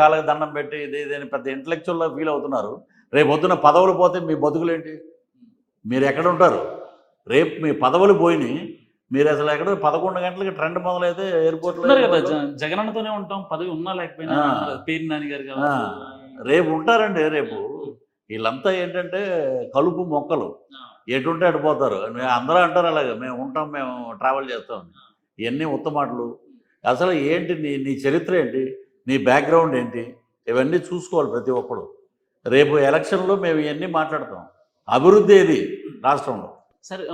కాళ్ళకి దండం పెట్టి ఇది ఇది అని పెద్ద ఇంటలెక్చువల్గా ఫీల్ అవుతున్నారు. రేపు పొద్దున పదవులు పోతే మీ బతుకులేంటి? మీరు ఎక్కడ ఉంటారు? రేపు మీ పదవులు పోయినాయి. మీరు అసలు ఎక్కడ పదకొండు గంటలకి ట్రెండ్ మొదలైతే ఎయిర్పోర్ట్లో ఉన్నారు కదా జ- జగన్ అన్నతోనే ఉంటాం. పదవి ఉన్నా లేకపోయినా. పేరు నాని గారు. రేపు ఉంటారండి రేపు. వీళ్ళంతా ఏంటంటే కలుపు మొక్కలు. ఎటుంటే అటు పోతారు. మే- అందరూ అంటారు అలాగే మేము ఉంటాం మేము ట్రావెల్ చేస్తాం. ఇవన్నీ ఉత్తమాటలు. అసలు ఏంటి నీ నీ చరిత్ర ఏంటి? నీ బ్యాక్గ్రౌండ్ ఏంటి? ఇవన్నీ చూసుకోవాలి ప్రతి ఒక్కడు. రేపు ఎలక్షన్లో మేము ఇవన్నీ మాట్లాడతాం. అభివృద్ధి ఏది? రాష్ట్రంలో. సరే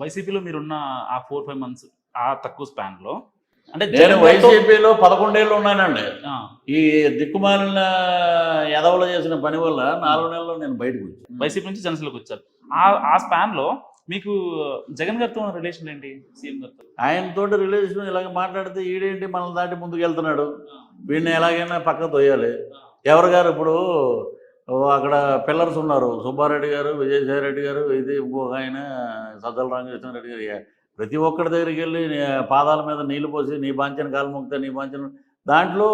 వైసీపీలో మీరున్న ఆ ఫోర్ ఫైవ్ మంత్స్ ఆ తక్కువ స్పాన్లో అంటే నేను వైసీపీలో పదకొండేళ్ళు ఉన్నానండి. ఈ దిక్కుమాలిన ఎదవలు చేసిన పని వల్ల నాలుగు నెలల్లో నేను బయటకు వచ్చాను. వైసీపీ నుంచి జనసేనలోకి వచ్చారు. ఆ ఆ స్పాన్లో మీకు జగన్ గారితో ఉన్న రిలేషన్ ఏంటి? సీఎం గారితో? ఆయనతోటి రిలేషన్ ఇలాగ మాట్లాడితే ఈడేంటి మనల్ని దాటి ముందుకు వెళ్తున్నాడు వీడిని ఎలాగైనా పక్క తోయాలి. ఎవరు గారు ఇప్పుడు అక్కడ పిల్లర్స్ ఉన్నారు. సుబ్బారెడ్డి గారు విజయసాయి రెడ్డి గారు ఇది ఇంకొక ఆయన సజ్జల రామకృష్ణారెడ్డి గారు. ప్రతి ఒక్కరి దగ్గరికి వెళ్ళి పాదాల మీద నీళ్ళు పోసి నీ బాంచన కాలు మొక్కితే నీ బాంచన దాంట్లో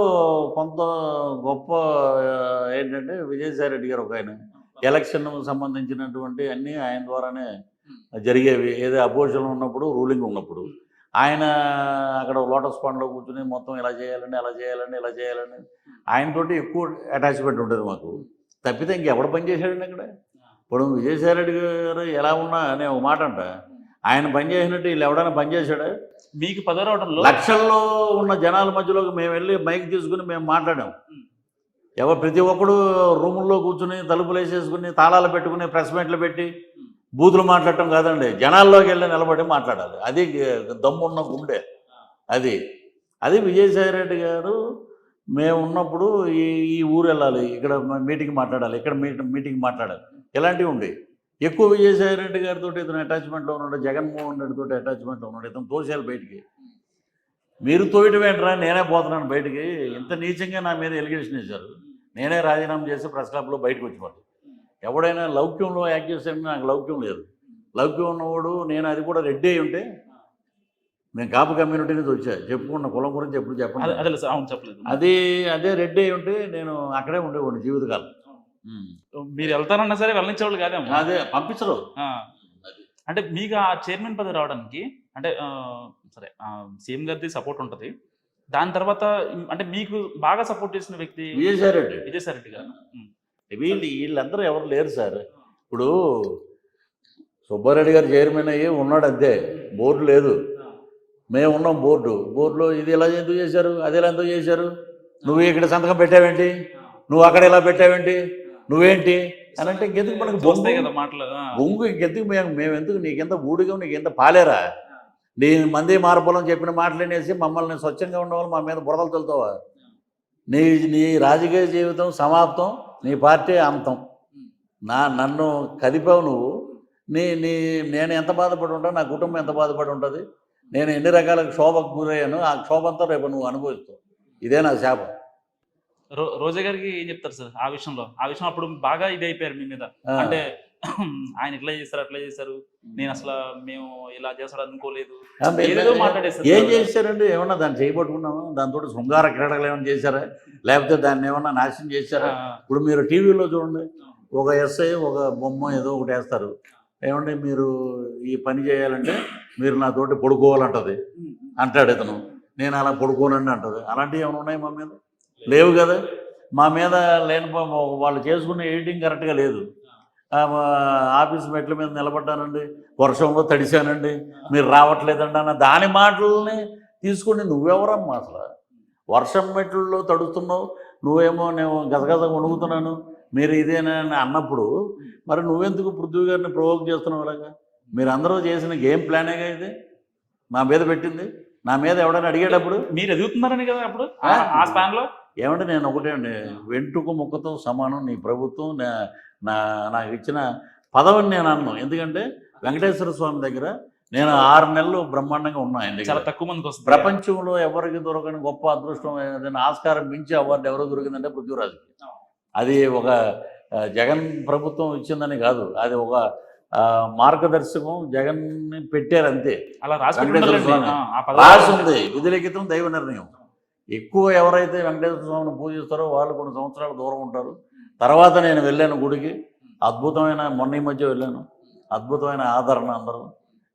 కొంత గొప్ప ఏంటంటే విజయసాయి రెడ్డి గారు ఒక ఆయన. ఎలక్షన్ సంబంధించినటువంటి అన్నీ ఆయన ద్వారానే జరిగేవి ఏదో అపోజిషన్ ఉన్నప్పుడు రూలింగ్ ఉన్నప్పుడు ఆయన అక్కడ లోటస్ పాండ్లో కూర్చుని మొత్తం ఇలా చేయాలని అలా చేయాలని ఇలా చేయాలని ఆయనతోటి ఎక్కువ అటాచ్మెంట్ ఉంటుంది మాకు. తప్పితే ఇంకెవడు పని చేశాడండి అక్కడ? ఇప్పుడు విజయసాయి రెడ్డి గారు ఎలా ఉన్నా అనే ఒక మాట అంట. ఆయన పని చేసినట్టు వీళ్ళు ఎవడైనా పని చేశాడా? మీకు పదవి రావడంలో లక్షల్లో ఉన్న జనాల మధ్యలోకి మేము వెళ్ళి మైక్ తీసుకుని మేము మాట్లాడాం. ఎవరు ప్రతి ఒక్కడు రూముల్లో కూర్చుని తలుపులు వేసేసుకుని తాళాలు పెట్టుకుని ప్రెస్ మీట్లు పెట్టి బూతులు మాట్లాడటం కాదండి. జనాల్లోకి వెళ్ళి నిలబడి మాట్లాడాలి. అది దమ్మున్న గుండె. అది. అది విజయసాయి రెడ్డి గారు మేము ఉన్నప్పుడు ఈ ఈ ఊరు వెళ్ళాలి. ఇక్కడ మీటింగ్ మాట్లాడాలి. ఇక్కడ మీటింగ్ మీటింగ్ మాట్లాడాలి. ఇలాంటివి ఉండి ఎక్కువ విజయసాయి రెడ్డి గారితో ఇతను అటాచ్మెంట్లో ఉన్నాడు. జగన్మోహన్ రెడ్డితో అటాచ్మెంట్లో ఉన్నాడు. ఇతను తోసేయాలి బయటికి. మీరు తోయటం ఏంట్రా? నేనే పోతున్నాను బయటికి. ఇంత నీచంగా నా మీద ఎలిగేషన్ వేశారు. నేనే రాజీనామా చేసి ప్రెస్ క్లబ్లో బయటకు వచ్చిపోతాను. ఎవడైనా లౌక్యంలో యాక్ట్ చేశాడని నాకు లౌక్యం లేదు. లౌక్యం ఉన్నవాడు నేను అది కూడా రెడ్డి అయి ఉంటే నేను కాపు కమ్యూనిటీ నుంచి వచ్చా. చెప్పుకున్న కులం గురించి ఎప్పుడు అదే చెప్పండి అదే అవును చెప్పలేదు. అది అదే రెడ్డి అయి ఉంటే నేను అక్కడే ఉండేవాడిని జీవితకాలం. మీరు వెళ్తారన్నా సరే వెళ్ళనిచ్చేవాళ్ళు కాదేమో. అదే పంపించరు. అంటే మీకు ఆ చైర్మన్ పదవి రావడానికి అంటే సరే సీఎం గారిది సపోర్ట్ ఉంటుంది. దాని తర్వాత అంటే మీకు బాగా సపోర్ట్ చేసిన వ్యక్తి విజయసాయి రెడ్డి విజయసాయి రెడ్డి గారు. వీళ్ళు వీళ్ళందరూ ఎవరు లేరు సార్. ఇప్పుడు సుబ్బారెడ్డి గారు చైర్మన్ అయ్యి ఉన్నాడు అంతే బోర్డు లేదు. మేము ఉన్నాం బోర్డు. బోర్డులో ఇది ఎలా ఎందుకు చేశారు అది ఎలా ఎందుకు చేశారు? నువ్వు ఇక్కడ సంతకం పెట్టావేంటి? నువ్వు అక్కడ ఎలా పెట్టావేంటి? నువ్వేంటి? అని అంటే ఇంకెందుకు మనకు. బొంగు? ఇంకెందుకు మేము మేము ఎందుకు నీకెంత ఊడిగా నీకెంత పాలేరా? నీ మంది మార్పులని చెప్పిన మాటలనేసి మమ్మల్ని స్వచ్ఛంగా ఉండవాలి మా మీద బురదలు తొలుతావా? నీ నీ రాజకీయ జీవితం సమాప్తం. నీ పార్టీ అంతం. నా నన్ను కదిపావు నువ్వు. నీ నీ నేను ఎంత బాధపడి ఉంటా నా కుటుంబం ఎంత బాధపడి ఉంటుంది. నేను ఎన్ని రకాల క్షోభకు గురయ్యాను ఆ క్షోభ అంతా రేపు నువ్వు అనుభవిస్తావు. ఇదే నా శాపం. రో- రోజా గారికి ఏం చెప్తారు సార్ ఆ విషయంలో? ఆ విషయం అప్పుడు బాగా ఇది అయిపోయారు మీ మీద. అంటే ఆయన ఇట్లా చేశారు అట్లా చేశారు. నేను అసలు మేము ఇలా చేస్తాడు అనుకోలేదు. ఏదేదో మాట్లాడేస్తారు ఏం. చేశారండి? ఏమన్నా దాన్ని చేయబట్టుకున్నామా దాంతో శృంగార క్రీడలు ఏమైనా చేశారా? లేకపోతే దాన్ని ఏమన్నా నాశనం చేశారా? ఇప్పుడు మీరు టీవీలో చూడండి ఒక ఎస్ఐ ఒక బొమ్మ ఏదో ఒకటి వేస్తారు. ఏమంటే మీరు ఈ పని చేయాలంటే మీరు నాతోటి పడుకోవాలంటది. అంటాడు ఇతను. నేను అలా పడుకోనండి అంటది. అలాంటివి ఏమైనా ఉన్నాయి మా మీద? లేవు కదా? మా మీద లేని వాళ్ళు చేసుకునే ఎడిటింగ్ కరెక్ట్గా లేదు. ఆఫీస్ మెట్ల మీద నిలబడ్డానండి. వర్షంలో తడిశానండి. మీరు రావట్లేదండి అన్న దాని మాటలని తీసుకుని నువ్వెవరమ్మా అసలు? వర్షం మెట్లలో తడుస్తున్నావు. నువ్వేమో నేను గజగజ వణుకుతున్నాను. మీరు ఇదేనా అని అన్నప్పుడు మరి నువ్వెందుకు పృథ్వీ గారిని ప్రొవోక్ చేస్తున్నావు అలాగా మీరు అందరూ చేసిన గేమ్ ప్లానేగా ఇది? నా మీద పెట్టింది? నా మీద ఎవడైనా అడిగేటప్పుడు? మీరు ఎదుగుతున్నారని కదా అప్పుడు? ఆ- ఆ స్పాన్లో ఏమంటే నేను ఒకటే అండి వెంట్రుక ముక్కతో సమానం నీ ప్రభుత్వం నా- నా నాకు ఇచ్చిన పదవిని నేను అన్నాను ఎందుకంటే వెంకటేశ్వర స్వామి దగ్గర నేను ఆరు నెలలు బ్రహ్మాండంగా ఉన్నా ఆయన చాలా తక్కువ మందికి వస్తుంది. ప్రపంచంలో ఎవరికి దొరకని గొప్ప అదృష్టం ఏదైనా ఆస్కారం మించి అవార్డు ఎవరు దొరికిందంటే పృథ్వీరాజుకి. అది ఒక జగన్ ప్రభుత్వం ఇచ్చిందని కాదు. అది ఒక మార్గదర్శకం జగన్ని పెట్టారు అంతే. అలా రాసి వెంకటేశ్వర పెట్టుకుంటారండి. స్వామి. ఆ, ఆ పదవి రాసి ఉంది విధిలిఖితం దైవ నిర్ణయం. ఎక్కువ ఎవరైతే వెంకటేశ్వర స్వామిని పూజిస్తారో వాళ్ళు కొన్ని సంవత్సరాలు దూరం ఉంటారు. తర్వాత నేను వెళ్ళాను గుడికి. అద్భుతమైన మొన్న ఈ మధ్య వెళ్ళాను. అద్భుతమైన ఆదరణ అందరూ.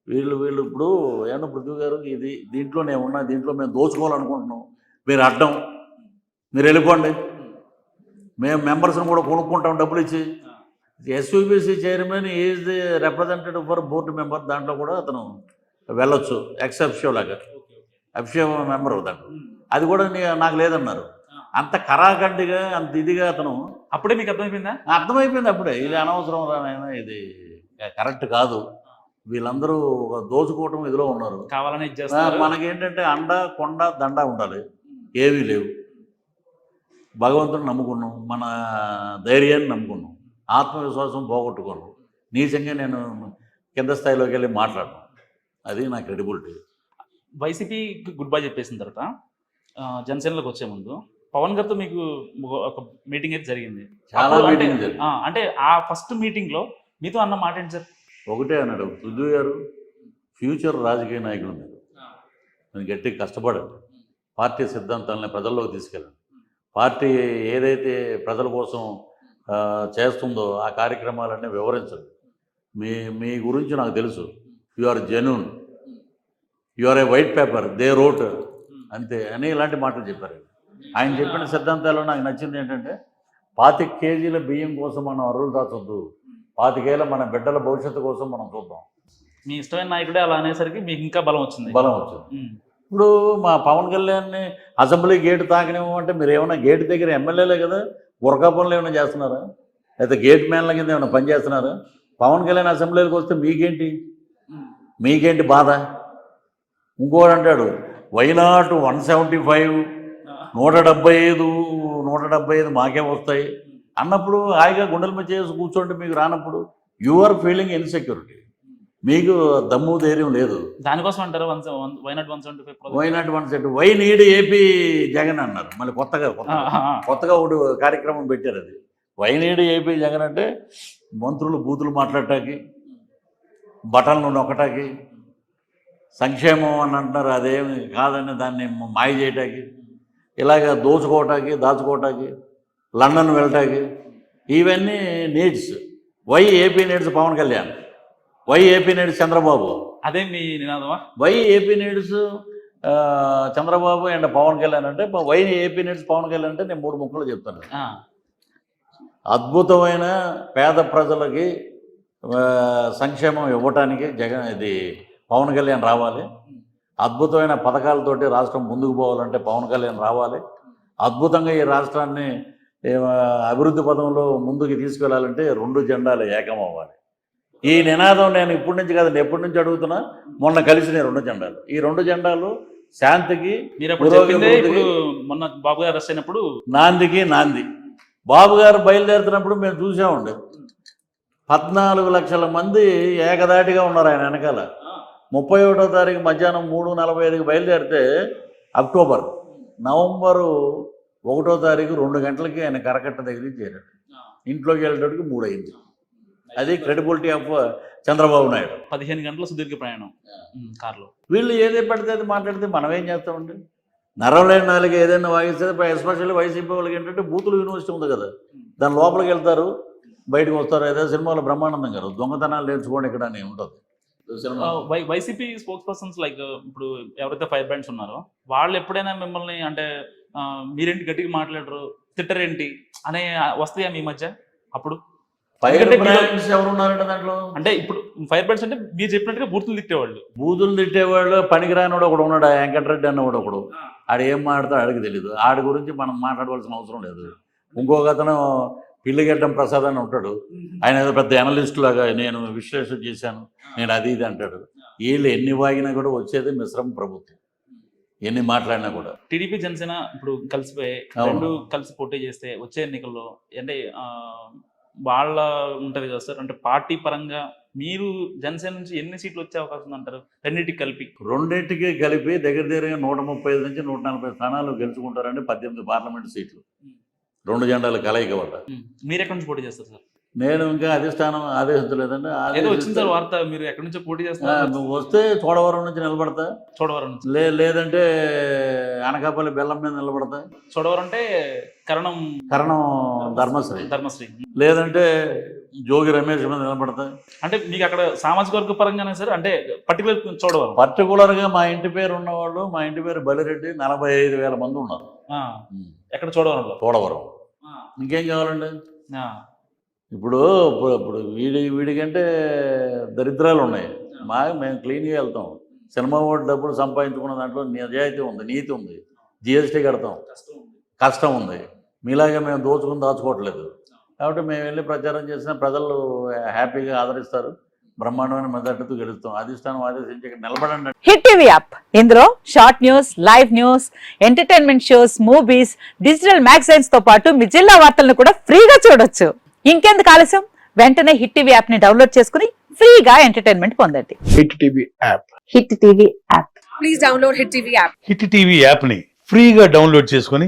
వీళ్ళు వీళ్ళు ఇప్పుడు ఏమన్నా పృథ్వీ గారు ఇది దీంట్లో నేను ఉన్నా దీంట్లో మేము దోచుకోవాలనుకుంటున్నాం. మీరు అడ్డం. మీరు వెళ్ళిపోండి. మేము మెంబర్స్ని కూడా కొనుక్కుంటాం డబ్బులు ఇచ్చి. SUBC chairman is the representative for board member. దాంట్లో కూడా అతను వెళ్ళొచ్చు. ఎక్సెప్షియో లాగా. అఫిషియో మెంబర్ దాంట్లో. అది కూడా నీ- నాకు లేదన్నారు. అంత కరాఖండిగా అంత ఇదిగా అతను అప్పుడే మీకు అర్థమైపోయిందా? అర్థమైపోయింది అప్పుడే. ఇది అనవసరం రానైనా ఇది కరెక్ట్ కాదు. వీళ్ళందరూ ఒక దోచుకోవటం ఇదిలో ఉన్నారు. కావాలని మనకేంటంటే అండ కొండ దండ ఉండాలి. ఏమీ లేవు. భగవంతుని నమ్ముకున్నాం మన ధైర్యాన్ని నమ్ముకున్నాం. ఆత్మవిశ్వాసం పోగొట్టుకున్నాం. నీచంగా నేను కింద స్థాయిలోకి వెళ్ళి మాట్లాడను. అది నా క్రెడిబిలిటీ. వైసీపీకి గుడ్ బై చెప్పేసిన తర్వాత జనసేనలోకి వచ్చే ముందు పవన్ గారితో మీకు ఒక మీటింగ్ అయితే జరిగింది. చాలా మీటింగ్ అంటే ఆ ఫస్ట్ మీటింగ్లో మీతో అన్న మాట ఏంటి సార్? ఒకటే అన్నాడు పృథ్వీ గారు ఫ్యూచర్ రాజకీయ నాయకులు మీరు. నేను గట్టిగా కష్టపడండి. పార్టీ సిద్ధాంతాలని ప్రజల్లోకి తీసుకెళ్ళండి. పార్టీ ఏదైతే ప్రజల కోసం చేస్తుందో ఆ కార్యక్రమాలన్నీ వివరించండి. మీ మీ గురించి నాకు తెలుసు. You are genuine you are a white paper they wrote అంతే అని ఇలాంటి మాటలు చెప్పారు. ఆయన చెప్పిన సిద్ధాంతాలు నాకు నచ్చింది ఏంటంటే పాతిక కేజీల బియ్యం కోసం మనం అరువులు దాచొద్దు. పాతికేళ్ళ మన బిడ్డల భవిష్యత్తు కోసం మనం చూద్దాం. మీ ఇష్టమైన నాయకుడే అలా అనేసరికి మీకు ఇంకా బలం వచ్చింది. బలం వచ్చింది. ఇప్పుడు మా పవన్ కళ్యాణ్ని అసెంబ్లీ గేటు తాకనివ్వమంటే మీరు ఏమైనా గేటు దగ్గర ఎమ్మెల్యేలే కదా? గురకా పనులు ఏమైనా చేస్తున్నారా? లేకపోతే గేట్ మ్యాన్ల కింద ఏమైనా పని చేస్తున్నారా? పవన్ కళ్యాణ్ అసెంబ్లీకి వస్తే మీకేంటి? మీకేంటి బాధ? ఇంకోడు అంటాడు వైనాట్ వన్ సెవెంటీ ఫైవ్ నూట డెబ్బై ఐదు నూట డెబ్బై ఐదు మాకే వస్తాయి. అన్నప్పుడు హాయిగా గుండెల మీద చేసి కూర్చోండి మీకు రానప్పుడు యు ఆర్ ఫీలింగ్ ఇన్సెక్యూరిటీ. మీకు దమ్ము ధైర్యం లేదు. దానికోసం అంటారు one why not one seventy five one set why need AP Jagan అన్నారు. మళ్ళీ కొత్తగా కొత్తగా కొత్తగా ఒకటి కార్యక్రమం పెట్టారు అది. వై నీడ్ ఏపీ జగన్ అంటే మంత్రులు బూతులు మాట్లాడటానికి బటన్లు నొక్కటానికి సంక్షేమం అని అంటున్నారు అదేమి కాదని దాన్ని మాయ చేయటానికి ఇలాగ దోచుకోవటానికి దాచుకోవటానికి లండన్ వెళ్ళటానికి ఇవన్నీ needs. Why AP needs Pawan Kalyan why AP needs Chandrababu. అదే మీ నినాదమా? Why AP needs Chandrababu and Pawan Kalyan అంటే why AP needs Pawan Kalyan అంటే నేను మూడు ముక్కలు చెప్తాను. అద్భుతమైన పేద ప్రజలకి సంక్షేమం ఇవ్వటానికి జగన్ ఇది పవన్ కళ్యాణ్ రావాలి. అద్భుతమైన పథకాలతోటి రాష్ట్రం ముందుకు పోవాలంటే పవన్ కళ్యాణ్ రావాలి. అద్భుతంగా ఈ రాష్ట్రాన్ని అభివృద్ధి పదంలో ముందుకు తీసుకెళ్ళాలంటే రెండు జెండాలు ఏకం అవ్వాలి. ఈ నినాదం నేను ఇప్పటి నుంచి కాదు ఎప్పటి నుంచి అడుగుతున్నా మొన్న కలిసిన రెండు జెండాలు. ఈ రెండు జెండాలు శాంతికి మొన్న బాబు గారు అరెస్ట్ అయినప్పుడు నాందికి నాంది. బాబు గారు బయలుదేరుతున్నప్పుడు మేము చూసామండి. పద్నాలుగు లక్షల మంది ఏకదాటిగా ఉన్నారు ఆయన వెనకాల. ముప్పై ఒకటో తారీఖు మధ్యాహ్నం మూడు నలభై ఐదుకి బయలుదేరితే అక్టోబర్. నవంబరు ఒకటో తారీఖు రెండు గంటలకి ఆయన కరకట్ట దగ్గరికి చేరాడు. ఇంట్లోకి వెళ్ళేటప్పటికి మూడు అయింది అది క్రెడిబిలిటీ ఆఫ్ చంద్రబాబు నాయుడు. పదిహేను గంటల సుదీర్ఘ ప్రయాణం. కార్లో. వీళ్ళు ఏదే పడితే అది మాట్లాడితే మనం ఏం చేస్తామండి నరవలేని నాలుగు ఏదైనా వాయిస్తే ఎస్పెషల్లీ వైసీపీ వాళ్ళకి ఏంటంటే బూతులు యూనివర్సిటీ ఉంది కదా. దాని లోపలికి వెళ్తారు బయటకు వస్తారు. ఏదో సినిమాలో బ్రహ్మానందం గారు దొంగతనాలు నేర్చుకోండి ఇక్కడ ఉంటుంది వైసీపీ స్పోక్స్ పర్సన్స్ లైక్ ఇప్పుడు ఎవరైతే ఫైర్ బ్రాండ్స్ ఉన్నారో వాళ్ళు ఎప్పుడైనా మిమ్మల్ని అంటే మీరేంటి గట్టిగా మాట్లాడరు తిట్టరేంటి అనే వస్తాయా మీ మధ్య అప్పుడు? అంటే ఇప్పుడు ఫైర్ బ్రాండ్స్ అంటే మీరు చెప్పినట్టుగా బూతులు తిట్టేవాళ్ళు. బూతులు తిట్టేవాళ్ళు పనికిరానివాడు ఒకడు ఉన్నాడు వెంకటరెడ్డి అన్నవాడు ఒకడు. ఆడు ఏం మాట్లాడతాడు ఆడికి తెలియదు ఆడి గురించి మనం మాట్లాడవలసిన అవసరం లేదు. ఇంకొక అతను పిల్లిగడ్డం ప్రసాద్ అని ఉంటాడు. ఆయన ఏదో పెద్ద అనలిస్ట్ లాగా నేను విశ్లేషణ చేశాను. నేను అది ఇది అంటాడు. వీళ్ళు ఎన్ని వాగినా కూడా వచ్చేది మిశ్రమ ప్రభుత్వం. ఎన్ని మాట్లాడినా కూడా. టీడీపీ జనసేన ఇప్పుడు కలిసిపోయి. రెండు కలిసి పోటీ చేస్తే వచ్చే ఎన్నికల్లో అంటే వాళ్ళ ఉంటది కదా సార్? అంటే పార్టీ పరంగా మీరు జనసేన నుంచి ఎన్ని సీట్లు వచ్చే అవకాశం ఉందంటారు? రెండింటికి కలిపి. రెండింటికి కలిపి దగ్గర దగ్గరగా నూట ముప్పై ఐదు నుంచి నూట నలభై స్థానాలు గెలుచుకుంటారండి పద్దెనిమిది పార్లమెంట్ సీట్లు. రెండు జెండాల కలయిక వల్ల మీరు ఎక్కడి నుంచి పోటీ చేస్తారు సార్? నేను ఇంకా అధిష్టానం ఆదేశించలేదండి సార్ వార్త మీరు ఎక్కడి నుంచో పోటీ నువ్వు వస్తే చోడవరం నుంచి నిలబడతా. చోడవరం నుంచి. లే లేదంటే అనకాపల్లి బెల్లం మీద నిలబడతా. చోడవరం అంటే కరణం కరణం ధర్మశ్రీ. ధర్మశ్రీ. లేదంటే జోగి రమేష్ మీద నిలబడతా. అంటే మీకు అక్కడ సామాజిక వర్గ పరంగానే సార్? అంటే పర్టికులర్ చోడవరం. పర్టికులర్గా మా ఇంటి పేరు ఉన్నవాళ్ళు మా ఇంటి పేరు బలిరెడ్డి నలభై ఐదు వేల మంది ఉన్నారు. ఎక్కడ చోడవరంలో? చోడవరం. ఇంకేం కావాలండి? ఇప్పుడు ఇప్పుడు వీడి వీడికంటే దరిద్రాలు ఉన్నాయి. మా మేము క్లీన్గా వెళ్తాం. సినిమా ఓటు డబ్బులు సంపాదించుకున్న దాంట్లో నిజాయితీ ఉంది నీతి ఉంది. జిఎస్టీ కడతాం. కష్టం ఉంది. మీలాగా మేము దోచుకుని దాచుకోవట్లేదు. కాబట్టి మేము వెళ్ళి ప్రచారం చేసిన ప్రజలు హ్యాపీగా ఆదరిస్తారు. బ్రహ్మాండమైన మెజార్టీతో గెలుస్తాం. అధిష్టానం ఆదేశించి నిలబడండి. Hit TV app. ఇందులో short news live news entertainment shows movies digital మ్యాగజైన్స్తో పాటు మీ జిల్లా వార్తలను కూడా ఫ్రీగా చూడొచ్చు. ఇంకెందుకు ఆలస్యం? వెంటనే హిట్ టీవీ యాప్ని డౌన్లోడ్ చేసుకుని ఫ్రీగా ఎంటర్టైన్మెంట్ పొందండి. Hit TV app. Hit TV app. Please download Hit TV app. Hit TV యాప్ని ఫ్రీగా డౌన్లోడ్ చేసుకొని